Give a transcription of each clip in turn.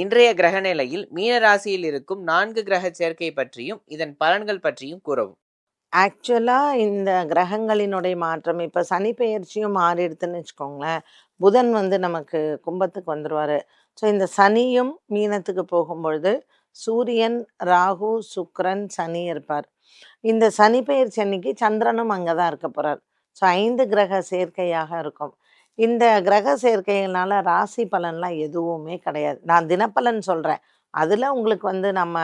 இன்றைய கிரக நிலையில் மீன ராசியில் இருக்கும் நான்கு கிரக சேர்க்கை பற்றியும் இதன் பலன்கள் பற்றியும் கூறவும். ஆக்சுவலாக இந்த கிரகங்களினுடைய மாற்றம் இப்போ சனி பெயர்ச்சியும் மாறிடுதுன்னு வச்சுக்கோங்களேன். புதன் வந்து நமக்கு கும்பத்துக்கு வந்துடுவார் ஸோ இந்த சனியும் மீனத்துக்கு போகும்பொழுது சூரியன் ராகு சுக்ரன் சனி இருப்பார். இந்த சனி பெயர்ச்சி அன்னைக்கு சந்திரனும் அங்கே தான் இருக்க போகிறார் ஸோ ஐந்து கிரக சேர்க்கையாக இருக்கும். இந்த கிரக சேர்க்கைகளால ராசி பலன்லாம் எதுவுமே கிடையாது. நான் தினப்பலன் சொல்கிறேன் அதில் உங்களுக்கு வந்து நம்ம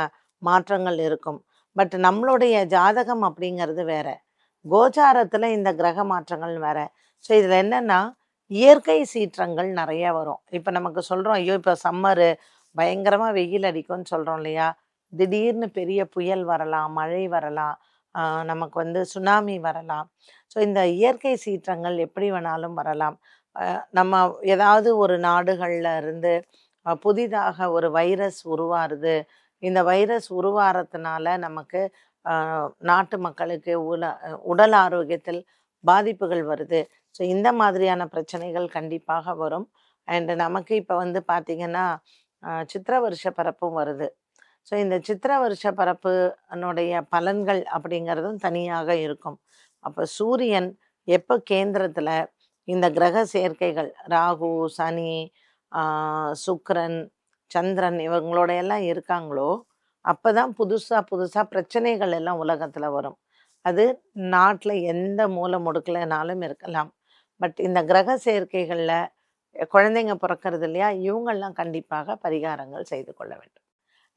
மாற்றங்கள் இருக்கும். பட் நம்மளுடைய ஜாதகம் அப்படிங்கிறது வேற. கோச்சாரத்தில் இந்த கிரக மாற்றங்கள் வேற. ஸோ இதில் என்னென்னா இயற்கை சீற்றங்கள் நிறைய வரும். இப்போ நமக்கு சொல்கிறோம் ஐயோ இப்போ சம்மரு பயங்கரமாக வெயில் அடிக்கும்னு சொல்கிறோம் இல்லையா? திடீர்னு பெரிய புயல் வரலாம் மழை வரலாம் நமக்கு வந்து சுனாமி வரலாம். ஸோ இந்த இயற்கை சீற்றங்கள் எப்படி வேணாலும் வரலாம். நம்ம ஏதாவது ஒரு நாடுகளில் இருந்து புதிதாக ஒரு வைரஸ் உருவாருது. இந்த வைரஸ் உருவாகிறதுனால நமக்கு நாட்டு மக்களுக்கு உல உடல் ஆரோக்கியத்தில் பாதிப்புகள் வருது. ஸோ இந்த மாதிரியான பிரச்சனைகள் கண்டிப்பாக வரும். அண்டு நமக்கு இப்போ வந்து பார்த்திங்கன்னா சித்திர வருஷ பரப்பும் வருது. ஸோ இந்த சித்திர வருஷ பரப்புனுடைய பலன்கள் அப்படிங்கிறதும் தனியாக இருக்கும். அப்போ சூரியன் எப்போ கேந்திரத்தில் இந்த கிரக சேர்க்கைகள் ராகு சனி சுக்கரன் சந்திரன் இவங்களோட எல்லாம் இருக்காங்களோ அப்போ தான் புதுசாக புதுசாக பிரச்சனைகள் எல்லாம் உலகத்தில் வரும். அது நாட்டில் எந்த மூலம் முடுக்கலைனாலும் இருக்கலாம். பட் இந்த கிரக சேர்க்கைகளில் குழந்தைங்க பிறக்கிறது இல்லையா இவங்கள்லாம் கண்டிப்பாக பரிகாரங்கள் செய்து கொள்ள வேண்டும்.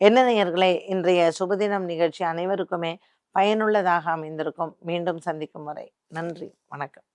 என்ன நேயர்களே இன்றைய சுபதினம் நிகழ்ச்சி அனைவருக்குமே பயனுள்ளதாக அமைந்திருக்கும். மீண்டும் சந்திக்கும் வரை நன்றி வணக்கம்.